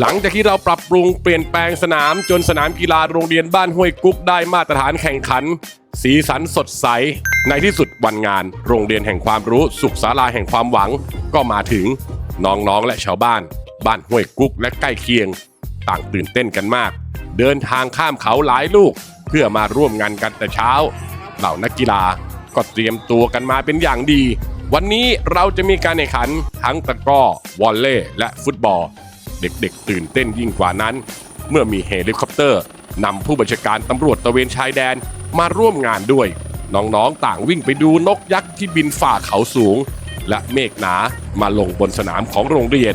หลังจากที่เราปรับปรุงเปลี่ยนแปลงสนามจนสนามกีฬาโรงเรียนบ้านห้วยกุ๊กได้มาตรฐานแข่งขัน สีสันสดใส ในที่สุดวันงาน โรงเรียนแห่งความรู้สุขศาลาแห่งความหวัง ก็มาถึงน้องๆและชาวบ้าน บ้านห้วยกุ๊กและใกล้เคียง ต่างตื่นเต้นกันมาก เดินทางข้ามเขาหลายลูก เพื่อมาร่วมงานกันแต่เช้า เหล่านักกีฬาก็เตรียมตัวกันมาเป็นอย่างดี วันนี้เราจะมีการแข่งขันทั้งตะกร้อวอลเลย์และฟุตบอล เด็กๆ ตื่นเต้นยิ่งกว่านั้น เมื่อมีเฮลิคอปเตอร์นำผู้บัญชาการตำรวจตะเวนชายแดนมาร่วมงานด้วย น้องๆ ต่างวิ่งไปดูนกยักษ์ที่บินฝ่าเขาสูง และเมฆหนามาลงบนสนามของโรงเรียน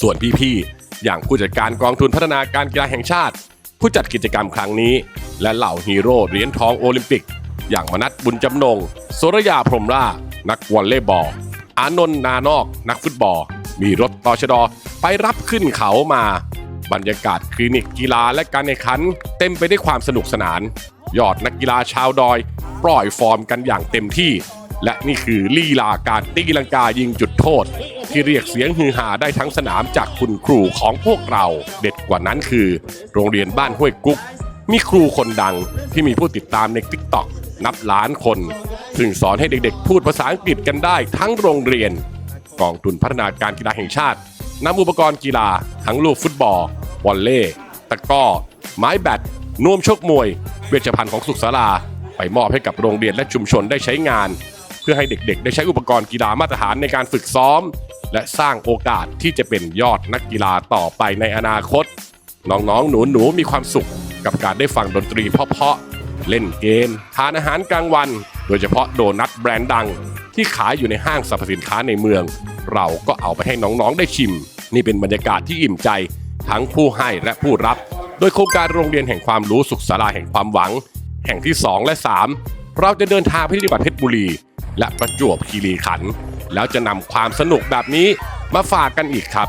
ส่วนพี่ๆ อย่างผู้จัดการกองทุนพัฒนาการกีฬาแห่งชาติ ผู้จัดกิจกรรมครั้งนี้ และเหล่าฮีโร่เหรียญทองโอลิมปิก อย่างมนัทบุญจำนงโสรยาพรหมรานักวอลเลย์บอล อานนท์นานอก นักฟุตบอล มีรถตอชดไปรับขึ้นเขามา บรรยากาศคลินิกกีฬาและการแข่งขัน เต็มไปด้วยความสนุกสนาน ยอดนักกีฬาชาวดอย ปล่อยฟอร์มกันอย่างเต็มที่ และนี่คือลีลาการตีลังกายิงจุดโทษ ที่เรียกเสียงฮือฮาได้ทั้งสนามจากคุณครูของพวกเรา เด็ดกว่านั้นคือ โรงเรียนบ้านห้วยกุ๊กมีครูคนดังที่มีผู้ติดตามใน t ิ k t o k นับล้านคน ซึ่งสอนให้เด็กๆ พูดภาษาอังกฤษกันได้ทั้งโรงเรียน กองทุนพัฒนาการกีฬาแห่งชาตินำอุปกรณ์กีฬา ทั้งลูกฟุตบอลวอลเลย์ตะก้อ ไม้แบดนวมชกมวย เวชภัณฑ์ของสุขศาลา ไปมอบให้กับโรงเรียนและชุมชนได้ใช้งาน เพื่อให้เด็กๆ ได้ใช้อุปกรณ์กีฬามาตรฐานในการฝึกซ้อม และสร้างโอกาสที่จะเป็นยอดนักกีฬาต่อไปในอนาคต น้องๆ หนูๆ มีความสุขกับการได้ฟังดนตรีเพาะๆ เล่นเกม ทานอาหารกลางวัน โดยเฉพาะโดนัทแบรนด์ดัง ที่ขายอยู่ในห้างสรรพสินค้าในเมือง เราก็เอาไปให้น้องๆได้ชิม นี่เป็นบรรยากาศที่อิ่มใจ ทั้งผู้ให้และผู้รับ โดยโครงการโรงเรียนแห่งความรู้สุขศาลาแห่งความหวัง แห่งที่ 2 และ 3 เราจะเดินทางไปที่จังหวัดเพชรบุรี และประจวบคีรีขันธ์แล้วจะนำความสนุกแบบนี้มาฝากกันอีกครับ